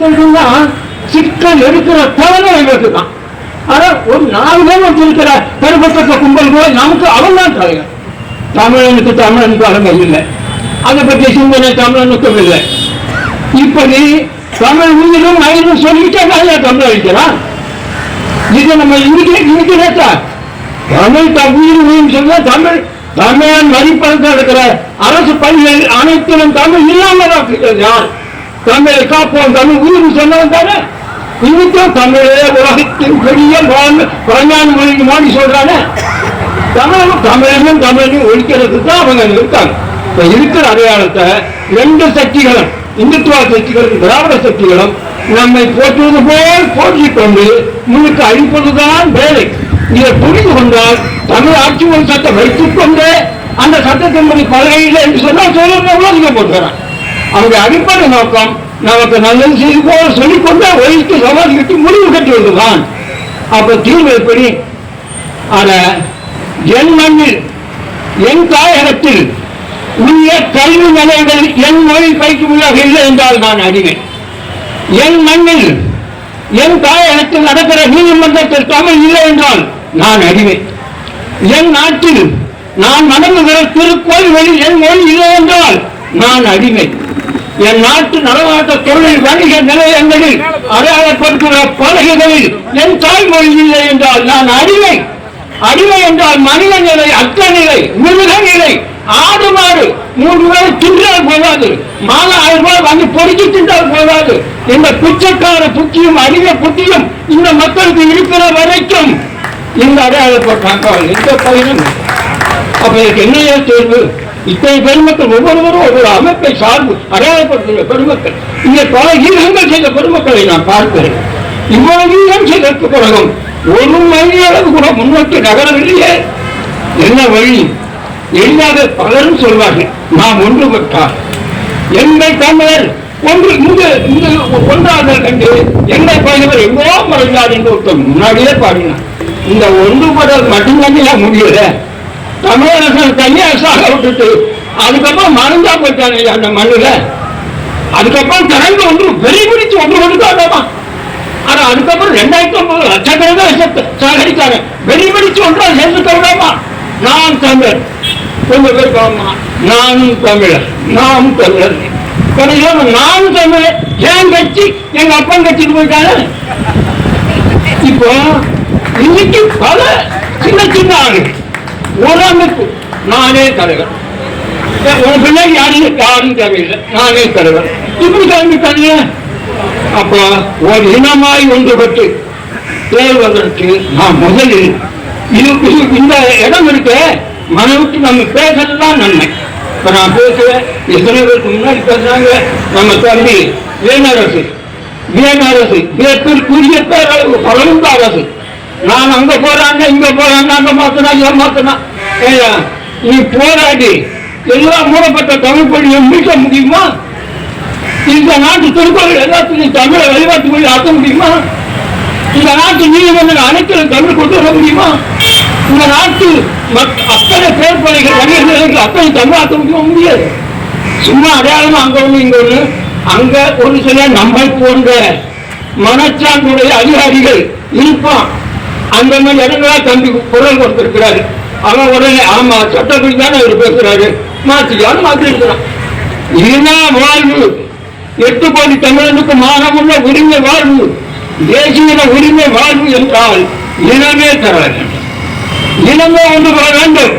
சொல்றீங்கன்னா சிக்கல் எடுக்கிற தவறு எங்களுக்கு தான் ஆனா ஒரு நாலு பேர் வச்சிருக்கிற பெருமத்த கும்பல் கூட நமக்கு அவன் தான் தலைவர். தமிழனுக்கு தமிழனுக்கு அருமை இல்லை. அதை பற்றி சிந்தனை தமிழனுக்கும் இல்லை. இப்படி தமிழ் உயிரும் மயிலும் சொல்லிட்டே நிறைய தமிழ் அழிக்கிறான் இது நம்ம இன்னைக்கு இன்னைக்கு நேத்தா தமிழ் த- உயிர் உயிர் சொல்ல தமிழ் தமிழன் மதிப்பதற்கு இருக்கிற அரசு பள்ளிகள் அனைத்திலும் தமிழ் இல்லாமல் யார்? தமிழை காப்போம் தமிழ். உயிர் சொன்னவன் தானே? இதுக்கும் தமிழே உலகத்தின் பெரிய பழஞான மொழிக்கு மாடி சொல்றானே? தமிழும் தமிழையும் தமிழையும் ஒழிக்கிறதுக்கு தான் அவங்க அங்க இருக்காங்க. இருக்கிற அடையாளத்தை ரெண்டு சக்திகளும் இந்துத்துவ சக்திகளும் திராவிட சக்திகளும் நம்மை போற்றுவது போல் போற்றிக் கொண்டு முழுக்க அழிப்பதுதான் வேலை. இதை புரிந்து கொண்டால் தமிழ் ஆட்சி ஒரு சட்டம் வைத்துக் கொண்டு அந்த சட்டத்தின்படி பலகையில் என்று சொன்னால் சொல்லுங்க போட்டுக்கிறான்? அவங்க அடிப்படை நோக்கம் நமக்கு நல்லது செய்து போல சொல்லிக்கொண்டே ஒழித்து முடிவு கட்டி முடிவு அப்ப தீர்வு எப்படி? ஆனா என் மண்ணில் என் தாயகத்தில் உரிய கல்வி நிலையங்கள் என் மொழி பயிற்சியாக இல்லை என்றால் நான் அடிமை. என் மண்ணில் என் தாயகத்தில் நடக்கிற நீதிமன்றத்தில் தமிழ் இல்லை என்றால் நான் அடிமை. என் நாட்டில் நான் நடந்துகிற திருக்கோயில்களில் என் மொழி இல்லை என்றால் நான் அடிமை. என் நாட்டு நடமாட்ட தொழில் வணிக நிலையங்களில் அடையாளப்படுத்துகிற பலகைகளில் என் தாய்மொழி இல்லை என்றால் நான் அடிமை. அடிமை என்றால் மனித நிலை அற்ற நிலை மிருக நிலை ஆடு மாடு மூன்று பேர் தின்றால் போதாது மாலை ஆயிரம் ரூபாய் வாங்கி பொறுக்கி தின்றால் போதாது இந்த பிச்சைக்கார புத்தியும் அடிமை புத்தியும் இந்த மக்களுக்கு இருக்கிற வரைக்கும் இந்த அடையாளப்பட்டாங்க இந்த பயிரும் அப்ப இதுக்கு என்னையே தேர்வு? இத்தனை பெருமக்கள் ஒவ்வொருவரும் ஒவ்வொரு அமைப்பை சார்பு அடையாளப்படுத்துகிற பெருமக்கள். இங்கே பல ஈரங்கள் செய்த பெருமக்களை நான் பார்க்கிறேன். இவ்வளவு ஈரம் செய்ததற்கு பிறகும் ஒரு மணி அளவு கூட முன்னோக்கி நகரவில்லையே. என்ன வழி? எளிதாக பலரும் சொல்வார்கள் நாம் ஒன்றுபட்டார் எங்கள் தமிழர் ஒன்று இந்த இந்த ஒன்றாதல் கண்டு என்னை பயணவர் எங்கோ மறைந்தார் என்று ஒருத்தர் முன்னாடியே பாடினார் இந்த ஒன்றுபடல் மட்டும்தான் முடியல? தமிழரசன் கன்னியாசாக விட்டுட்டு அதுக்கப்புறம் மறந்தா போயிட்டாங்க அந்த மண்ணுல. அதுக்கப்புறம் திறந்து ஒன்று வெறி பிடிச்சு ஒன்று கொண்டுட்டாங்கம்மா ஆனா அதுக்கப்புறம் ரெண்டாயிரத்தி ஒன்பது லட்சக்கணக்கான சாகடிச்சாங்க. வெறி பிடிச்சு ஒன்றா சேர்ந்து விடாமா நான் தமிழர். கொஞ்சம் பேர் நானும் தமிழர். நானும் தமிழர். கொஞ்சம் நான் தமிழர். என் கட்சி எங்க அப்பன் கட்சிக்கு போயிட்டாங்க இப்போ இன்னைக்கு பல சின்ன சின்ன ஆளு உறவுக்கு அமைப்பு நானே தலைவர். உன் பிள்ளைக்கு யாரும் யாரும் தேவையில்லை. நானே தலைவர். இப்படி கிளம்பிட்டாங்க அப்ப ஒரு இனமாய் ஒன்றுபட்டு தேர்வதற்கு நான் முதலில் இது இந்த இடம் இருக்க. மனவிட்டு நம்ம பேசலாம் நன்மை. இப்ப நான் பேசுவேன். எத்தனை பேருக்கு முன்னாடி பேசுறாங்க? நம்ம தம்பி வேணரசு வேணரசு வேப்பிற்குரிய பேரளவு பலருந்த அரசு. நான் அங்க போறாங்க இங்க போறாங்க அங்க மாத்தினா இங்க மாத்தினா. ஏய்யா, நீ போராடி. எல்லாம் மூடப்பட்ட தமிழ் பள்ளியை மீட்க முடியுமா? இந்த நாட்டு திருக்குறள் எல்லாத்துக்கும் தமிழை வழிபாட்டு மொழி ஆக்க முடியுமா? இந்த நாட்டு நீதிமன்றம் அனைத்திலும் தமிழ் கொண்டு வர முடியுமா? இந்த நாட்டு அத்தனை பேர் பணிகள் வணிகர்களுக்கு அத்தனை தமிழ் ஆக்க முடியுமா? முடியாது. சும்மா அடையாளமா அங்க ஒண்ணு இங்க ஒண்ணு. அங்க ஒரு சில நம்மை போன்ற மனச்சான்றுடைய அதிகாரிகள் இருப்பான். அந்த மாதிரி இடங்களா தம்பி குரல் கொடுத்திருக்கிறாரு? அவன் உடனே ஆமா சட்டப்படி தானே அவர் பேசுறாரு. மாத்திக்கான்னு மாத்தி இருக்கிறான் இதுதான் வாழ்வு. எட்டு கோடி தமிழனுக்கு மானமுள்ள உரிமை வாழ்வு. தேசிய உரிமை வாழ்வு என்றால் இனமே தர வேண்டும் இனமே ஒன்று வர வேண்டும்.